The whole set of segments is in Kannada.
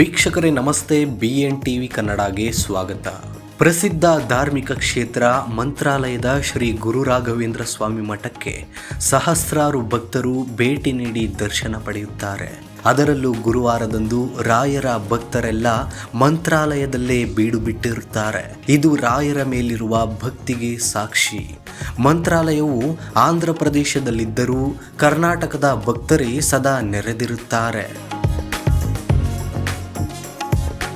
ವೀಕ್ಷಕರೇ, ನಮಸ್ತೆ. ಬಿ ಎನ್ ಟಿವಿ ಕನ್ನಡಗೆ ಸ್ವಾಗತ. ಪ್ರಸಿದ್ಧ ಧಾರ್ಮಿಕ ಕ್ಷೇತ್ರ ಮಂತ್ರಾಲಯದ ಶ್ರೀ ಗುರು ರಾಘವೇಂದ್ರ ಸ್ವಾಮಿ ಮಠಕ್ಕೆ ಸಹಸ್ರಾರು ಭಕ್ತರು ಭೇಟಿ ನೀಡಿ ದರ್ಶನ ಪಡೆಯುತ್ತಾರೆ. ಅದರಲ್ಲೂ ಗುರುವಾರದಂದು ರಾಯರ ಭಕ್ತರೆಲ್ಲ ಮಂತ್ರಾಲಯದಲ್ಲೇ ಬೀಡು ಬಿಟ್ಟಿರುತ್ತಾರೆ. ಇದು ರಾಯರ ಮೇಲಿರುವ ಭಕ್ತಿಗೆ ಸಾಕ್ಷಿ. ಮಂತ್ರಾಲಯವು ಆಂಧ್ರ ಪ್ರದೇಶದಲ್ಲಿದ್ದರೂ ಕರ್ನಾಟಕದ ಭಕ್ತರೇ ಸದಾ ನೆರೆದಿರುತ್ತಾರೆ.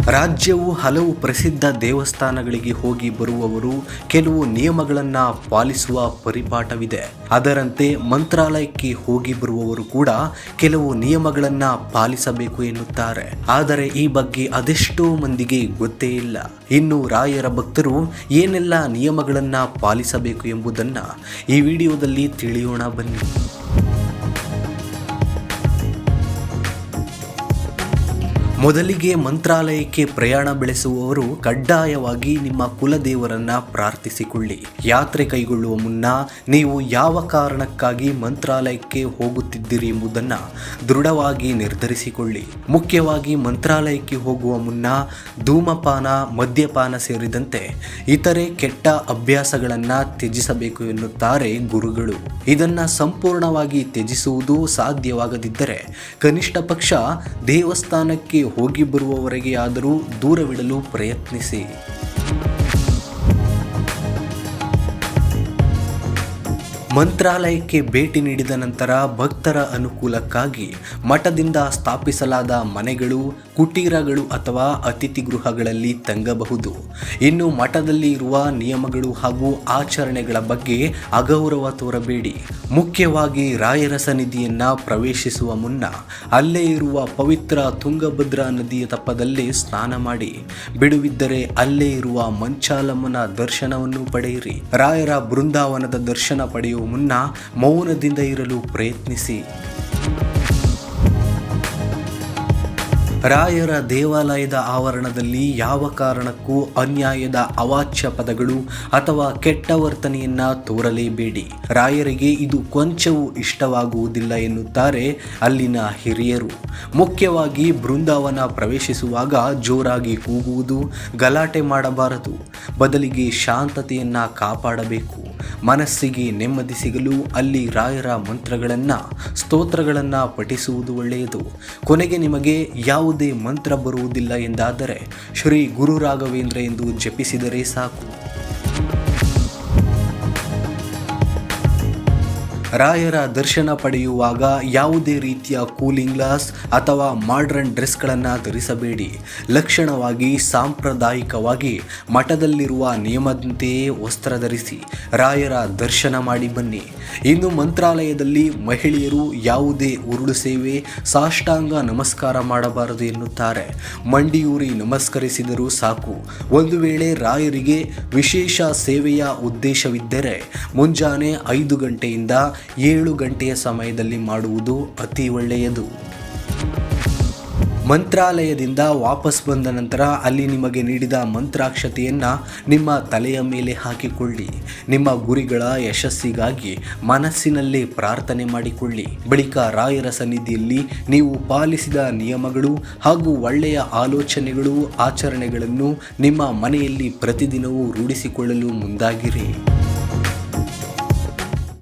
ರಾಜ್ಯವು ಹಲವು ಪ್ರಸಿದ್ಧ ದೇವಸ್ಥಾನಗಳಿಗೆ ಹೋಗಿ ಬರುವವರು ಕೆಲವು ನಿಯಮಗಳನ್ನು ಪಾಲಿಸುವ ಪರಿಪಾಠವಿದೆ. ಅದರಂತೆ ಮಂತ್ರಾಲಯಕ್ಕೆ ಹೋಗಿ ಬರುವವರು ಕೂಡ ಕೆಲವು ನಿಯಮಗಳನ್ನು ಪಾಲಿಸಬೇಕು ಎನ್ನುತ್ತಾರೆ. ಆದರೆ ಈ ಬಗ್ಗೆ ಅದೆಷ್ಟೋ ಮಂದಿಗೆ ಗೊತ್ತೇ ಇಲ್ಲ. ಇನ್ನು ರಾಯರ ಭಕ್ತರು ಏನೆಲ್ಲ ನಿಯಮಗಳನ್ನು ಪಾಲಿಸಬೇಕು ಎಂಬುದನ್ನು ಈ ವಿಡಿಯೋದಲ್ಲಿ ತಿಳಿಯೋಣ ಬನ್ನಿ. ಮೊದಲಿಗೆ ಮಂತ್ರಾಲಯಕ್ಕೆ ಪ್ರಯಾಣ ಬೆಳೆಸುವವರು ಕಡ್ಡಾಯವಾಗಿ ನಿಮ್ಮ ಕುಲದೇವರನ್ನ ಪ್ರಾರ್ಥಿಸಿಕೊಳ್ಳಿ. ಯಾತ್ರೆ ಕೈಗೊಳ್ಳುವ ಮುನ್ನ ನೀವು ಯಾವ ಕಾರಣಕ್ಕಾಗಿ ಮಂತ್ರಾಲಯಕ್ಕೆ ಹೋಗುತ್ತಿದ್ದೀರಿ ಎಂಬುದನ್ನು ದೃಢವಾಗಿ ನಿರ್ಧರಿಸಿಕೊಳ್ಳಿ. ಮುಖ್ಯವಾಗಿ ಮಂತ್ರಾಲಯಕ್ಕೆ ಹೋಗುವ ಮುನ್ನ ಧೂಮಪಾನ, ಮದ್ಯಪಾನ ಸೇರಿದಂತೆ ಇತರೆ ಕೆಟ್ಟ ಅಭ್ಯಾಸಗಳನ್ನು ತ್ಯಜಿಸಬೇಕು ಎನ್ನುತ್ತಾರೆ ಗುರುಗಳು. ಇದನ್ನ ಸಂಪೂರ್ಣವಾಗಿ ತ್ಯಜಿಸುವುದು ಸಾಧ್ಯವಾಗದಿದ್ದರೆ ಕನಿಷ್ಠ ಪಕ್ಷ ದೇವಸ್ಥಾನಕ್ಕೆ ಹೋಗಿ ಬರುವವರೆಗೆ ಆದರೂ ದೂರವಿಡಲು ಪ್ರಯತ್ನಿಸಿ. ಮಂತ್ರಾಲಯಕ್ಕೆ ಭೇಟಿ ನೀಡಿದ ನಂತರ ಭಕ್ತರ ಅನುಕೂಲಕ್ಕಾಗಿ ಮಠದಿಂದ ಸ್ಥಾಪಿಸಲಾದ ಮನೆಗಳು, ಕುಟೀರಗಳು ಅಥವಾ ಅತಿಥಿ ಗೃಹಗಳಲ್ಲಿ ತಂಗಬಹುದು. ಇನ್ನು ಮಠದಲ್ಲಿ ಇರುವ ನಿಯಮಗಳು ಹಾಗೂ ಆಚರಣೆಗಳ ಬಗ್ಗೆ ಅಗೌರವ ತೋರಬೇಡಿ. ಮುಖ್ಯವಾಗಿ ರಾಯರ ಸನ್ನಿಧಿಯನ್ನ ಪ್ರವೇಶಿಸುವ ಮುನ್ನ ಅಲ್ಲೇ ಇರುವ ಪವಿತ್ರ ತುಂಗಭದ್ರಾ ನದಿಯ ತಪ್ಪದಲ್ಲಿ ಸ್ನಾನ ಮಾಡಿ. ಬಿಡುವಿದ್ದರೆ ಅಲ್ಲೇ ಇರುವ ಮಂಚಾಲಮ್ಮನ ದರ್ಶನವನ್ನು ಪಡೆಯಿರಿ. ರಾಯರ ಬೃಂದಾವನದ ದರ್ಶನ ಪಡೆಯುವ ಮುನ್ನ ಮೌನದಿಂದ ಇರಲು ಪ್ರಯತ್ನಿಸಿ. ರಾಯರ ದೇವಾಲಯದ ಆವರಣದಲ್ಲಿ ಯಾವ ಕಾರಣಕ್ಕೂ ಅನ್ಯಾಯದ ಅವಾಚ್ಯ ಪದಗಳು ಅಥವಾ ಕೆಟ್ಟ ವರ್ತನೆಯನ್ನ ತೋರಲೇಬೇಡಿ. ರಾಯರಿಗೆ ಇದು ಕೊಂಚವೂ ಇಷ್ಟವಾಗುವುದಿಲ್ಲ ಎನ್ನುತ್ತಾರೆ ಅಲ್ಲಿನ ಹಿರಿಯರು. ಮುಖ್ಯವಾಗಿ ಬೃಂದಾವನ ಪ್ರವೇಶಿಸುವಾಗ ಜೋರಾಗಿ ಕೂಗುವುದು, ಗಲಾಟೆ ಮಾಡಬಾರದು, ಬದಲಿಗೆ ಶಾಂತತೆಯನ್ನ ಕಾಪಾಡಬೇಕು. ಮನಸ್ಸಿಗೆ ನೆಮ್ಮದಿ ಸಿಗಲು ಅಲ್ಲಿ ರಾಯರ ಮಂತ್ರಗಳನ್ನು, ಸ್ತೋತ್ರಗಳನ್ನು ಪಠಿಸುವುದು ಒಳ್ಳೆಯದು. ಕೊನೆಗೆ ನಿಮಗೆ ಯಾವುದೇ ಮಂತ್ರ ಬರುವುದಿಲ್ಲ ಎಂದಾದರೆ ಶ್ರೀ ಗುರು ರಾಘವೇಂದ್ರ ಎಂದು ಜಪಿಸಿದರೆ ಸಾಕು. ರಾಯರ ದರ್ಶನ ಪಡೆಯುವಾಗ ಯಾವುದೇ ರೀತಿಯ ಕೂಲಿಂಗ್ ಗ್ಲಾಸ್ ಅಥವಾ ಮಾಡ್ರನ್ ಡ್ರೆಸ್ಗಳನ್ನು ಧರಿಸಬೇಡಿ. ಲಕ್ಷಣವಾಗಿ, ಸಾಂಪ್ರದಾಯಿಕವಾಗಿ ಮಠದಲ್ಲಿರುವ ನಿಯಮದಂತೆಯೇ ವಸ್ತ್ರ ಧರಿಸಿ ರಾಯರ ದರ್ಶನ ಮಾಡಿ ಬನ್ನಿ. ಇನ್ನು ಮಂತ್ರಾಲಯದಲ್ಲಿ ಮಹಿಳೆಯರು ಯಾವುದೇ ಉರುಳು ಸೇವೆ, ಸಾಷ್ಟಾಂಗ ನಮಸ್ಕಾರ ಮಾಡಬಾರದು ಎನ್ನುತ್ತಾರೆ. ಮಂಡಿಯೂರಿ ನಮಸ್ಕರಿಸಿದರೂ ಸಾಕು. ಒಂದು ವೇಳೆ ರಾಯರಿಗೆ ವಿಶೇಷ ಸೇವೆಯ ಉದ್ದೇಶವಿದ್ದರೆ ಮುಂಜಾನೆ ಐದು ಗಂಟೆಯಿಂದ ಏಳು ಗಂಟೆಯ ಸಮಯದಲ್ಲಿ ಮಾಡುವುದು ಅತಿ ಒಳ್ಳೆಯದು. ಮಂತ್ರಾಲಯದಿಂದ ವಾಪಸ್ ಬಂದ ನಂತರ ಅಲ್ಲಿ ನಿಮಗೆ ನೀಡಿದ ಮಂತ್ರಾಕ್ಷತೆಯನ್ನು ನಿಮ್ಮ ತಲೆಯ ಮೇಲೆ ಹಾಕಿಕೊಳ್ಳಿ. ನಿಮ್ಮ ಗುರಿಗಳ ಯಶಸ್ಸಿಗಾಗಿ ಮನಸ್ಸಿನಲ್ಲಿ ಪ್ರಾರ್ಥನೆ ಮಾಡಿಕೊಳ್ಳಿ. ಬಳಿಕ ರಾಯರ ಸನ್ನಿಧಿಯಲ್ಲಿ ನೀವು ಪಾಲಿಸಿದ ನಿಯಮಗಳು ಹಾಗೂ ಒಳ್ಳೆಯ ಆಲೋಚನೆಗಳು, ಆಚರಣೆಗಳನ್ನು ನಿಮ್ಮ ಮನೆಯಲ್ಲಿ ಪ್ರತಿದಿನವೂ ರೂಢಿಸಿಕೊಳ್ಳಲು ಮುಂದಾಗಿರಿ.